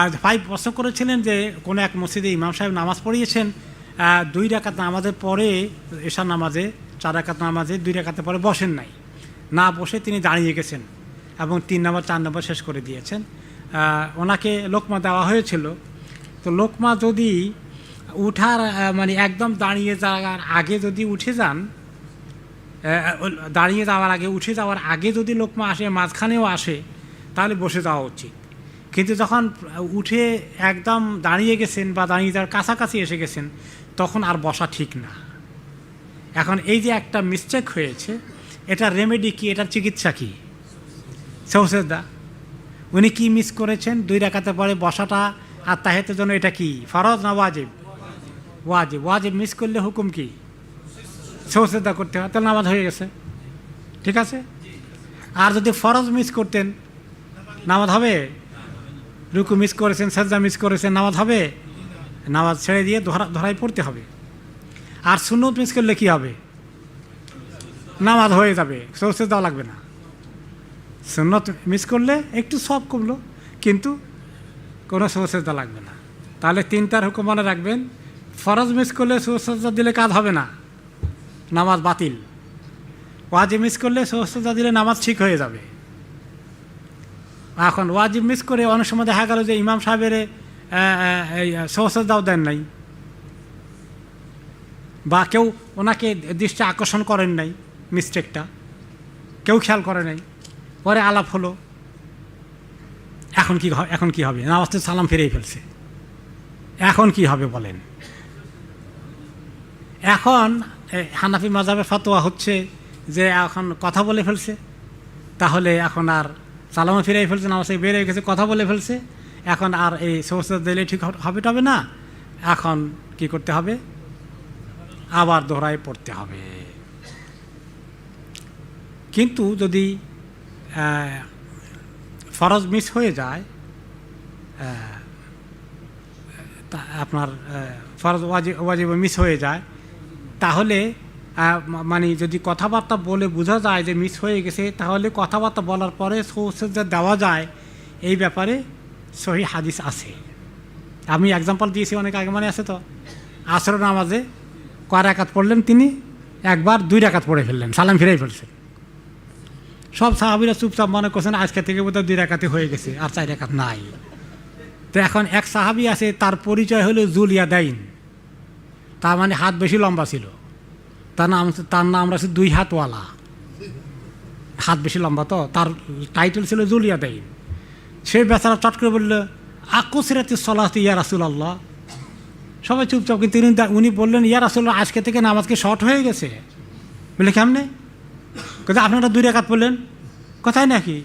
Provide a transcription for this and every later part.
আর ভাই প্রশ্ন করেছিলেন যে কোনো এক মসজিদে ইমাম সাহেব নামাজ পড়িয়েছেন দুই রাকাত নামাজের পরে, এশার নামাজে, চার রাকাত নামাজে দুই রাকাতে পরে বসেন নাই। না বসে তিনি দাঁড়িয়ে গেছেন এবং তিন নম্বর, চার নম্বর শেষ করে দিয়েছেন। ওনাকে লোকমা দেওয়া হয়েছিল। তো লোকমা যদি উঠার মানে একদম দাঁড়িয়ে যাওয়ার আগে যদি উঠে যান দাঁড়িয়ে যাওয়ার আগে, উঠে যাওয়ার আগে যদি লোকমা আসে, মাঝখানেও আসে, তাহলে বসে যাওয়া উচিত। কিন্তু যখন উঠে একদম দাঁড়িয়ে গেছেন বা দাঁড়িয়ে যাওয়ার কাছাকাছি এসে গেছেন, তখন আর বসা ঠিক না। এখন এই যে একটা মিস্টেক হয়েছে, এটা রেমেডি কি, এটার চিকিৎসা কি? সৌসেদা, উনি কি মিস করেছেন? দুই রাখাতে পরে বসাটা আর তাহেতের জন্য এটা কি, ফরজ না ওয়াজিব? ওয়াজিব। ওয়াজিব মিস করলে হুকুম কি? সৌসেদা করতে হয়, তাহলে নামাজ হয়ে গেছে। ঠিক আছে? আর যদি ফরজ মিস করতেন, নামাজ হবে? রুকু মিস করেছেন, সাজদা মিস করেছেন, নামাজ হবে? নামাজ ছেড়ে দিয়ে ধরা ধরাই পড়তে হবে। আর সুন্নত মিস করলে কী হবে? নামাজ হয়ে যাবে সৌসে দেওয়া লাগবে না। সুন্নত মিস করলে একটু সব কমলো, কিন্তু কোনো সৌসেজা লাগবে না। তাহলে তিনটার হুকুম মনে রাখবেন। ফরজ মিস করলে সৌসেজা দিলে কাজ হবে না। নামাজ বাতিল। ওয়াজে মিস করলে সৌসেজা দিলে নামাজ ঠিক হয়ে যাবে। এখন ওয়াজিব মিস করে অনেক সময় দেখা গেল যে ইমাম সাহেবের সৌসেজাও দেন নাই। বা কেউ ওনাকে দৃষ্টি আকর্ষণ করেন নাই মিস্টেকটা কেউ খেয়াল করে নাই। পরে আলাপ হলো। এখন কি এখন কি হবে? নামাজ তো সালাম ফিরেই ফেলছে। এখন কি হবে বলেন? এখন হানাফি মাজাবের ফতোয়া হচ্ছে যে এখন কথা বলে ফেলছে। তাহলে এখন আর সালামও ফিরেই ফেলছে, নামাজ থেকে বেরিয়ে গেছে, কথা বলে ফেলছে। এখন আর এই সমস্ত দিলে ঠিক হবে টবে না? এখন কি করতে হবে? আবার দোহরায় পড়তে হবে। কিন্তু যদি ফরজ মিস হয়ে যায় আপনার ফরজ ওয়াজিব মিস হয়ে যায়, তাহলে মানে যদি কথাবার্তা বলে বোঝা যায় যে মিস হয়ে গেছে, তাহলে কথাবার্তা বলার পরে সৌসেজা দেওয়া যায়, এই ব্যাপারে সহি হাদিস আছে। আমি এক্সাম্পল দিয়েছি, অনেক আগে মানে আছে তো? আসর নামাজে কয় রাকাত পড়লেন তিনি? একবার দুই রাকাত পড়ে ফেললেন, সালাম ফিরাই ফেলছেন সব সাহাবিরা চুপচাপ মনে করছেন, আজকে থেকে বোধহয় দুই রাকাতে হয়ে গেছে, আর চার রাকাত নাই। তো এখন এক সাহাবি আছে, তার পরিচয় হলো জুলিয়া দাইন তার মানে হাত বেশি লম্বা ছিল। তার নাম তার নাম রাখছে দুই হাতওয়ালা। হাত বেশি লম্বা তো, তার টাইটেল ছিল জুলিয়া দাইন সে বেচারা চট করে বলল আকুসিরাতি সলাহতি ইয়া রাসুল আল্লাহ সবাই চুপচাপ, কিন্তু তিনি উনি বললেন, ইয়া রাসুল আজকে থেকে নামাজকে শর্ট হয়ে গেছে? বলে কেমনে? কোথায় আপনারা দুই রেখাত পড়লেন। কোথায় নাকি?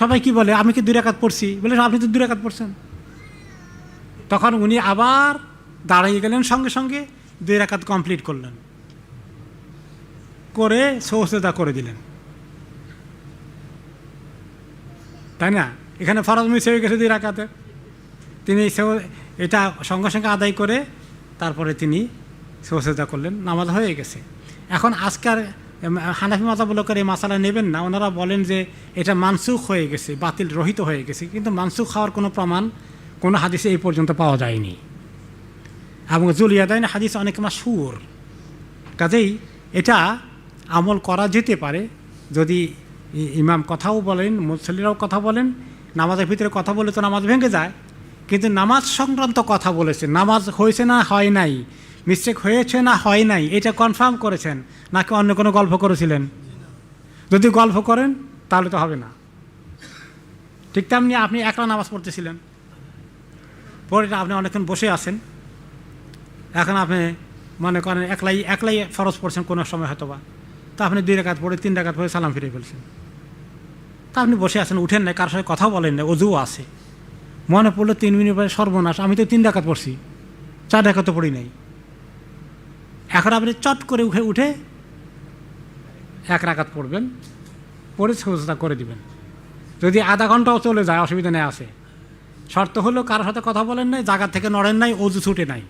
সবাই কি বলে, আমি কি দুই রেখাত পড়ছি? বলে, আপনি তো দুই রেখাত পড়ছেন। তখন উনি আবার দাঁড়িয়ে গেলেন সঙ্গে সঙ্গে, দুই রেখাত কমপ্লিট করলেন। করে সৌসেদা করে দিলেন। তাই না? এখানে ফরজ মিস হয়ে গেছে দুই রাকাতে। তিনি এটা সঙ্গে সঙ্গে আদায় করে তারপরে তিনি সৌসেদা করলেন। নামাজ হয়ে গেছে। এখন আজকার হানাফি মাজাবুলকের এই মাসালা নেবেন না। ওনারা বলেন যে এটা মানসুখ হয়ে গেছে, বাতিল রহিত হয়ে গেছে। কিন্তু মানসুখ হওয়ার কোনো প্রমাণ কোনো হাদিসে এই পর্যন্ত পাওয়া যায়নি। এবং জুলিয়াদাইন হাদিস অনেক মাসুর কাজেই এটা আমল করা যেতে পারে। যদি ইমাম কথাও বলেন, মুসল্লিরাও কথা বলেন, নামাজের ভিতরে কথা বলে তো নামাজ ভেঙে যায়। কিন্তু নামাজ সংক্রান্ত কথা বলেছেন নামাজ হয়েছে না হয় নাই মিস্টেক হয়েছে না হয় নাই, এটা কনফার্ম করেছেন, নাকি অন্য কোনো গল্প করেছিলেন? যদি গল্প করেন, তাহলে তো হবে না। ঠিক তেমনি আপনি একলা নামাজ পড়তেছিলেন। পরে আপনি অনেকক্ষণ বসে আছেন। এখন আপনি মনে করেন একলাই একলাই ফরজ পড়ছেন কোনো সময় হয়তো বা তা আপনি দুই রেখাত পড়ে, তিন রেখাত পড়ে সালাম ফিরে ফেলছেন। তা আপনি বসে আছেন, উঠেন নাই কার সাথে কথা বলেন না অজুও আছে। মনে পড়ল তিন মিনিট পরে সর্বনাশ, আমি তো তিন ডাকাত পড়ছি, চার ডাকাত পড়ি নাই। এখন আপনি চট করে উঠে উঠে এক রাকাত পড়বেন, পরে সোজা করে দিবেন। যদি আধা ঘন্টাও চলে যায়, অসুবিধা নেই আছে। শর্ত হলো কারোর সাথে কথা বলেন নাই, জায়গা থেকে নড়েন নাই, অজু ছুটে নাই।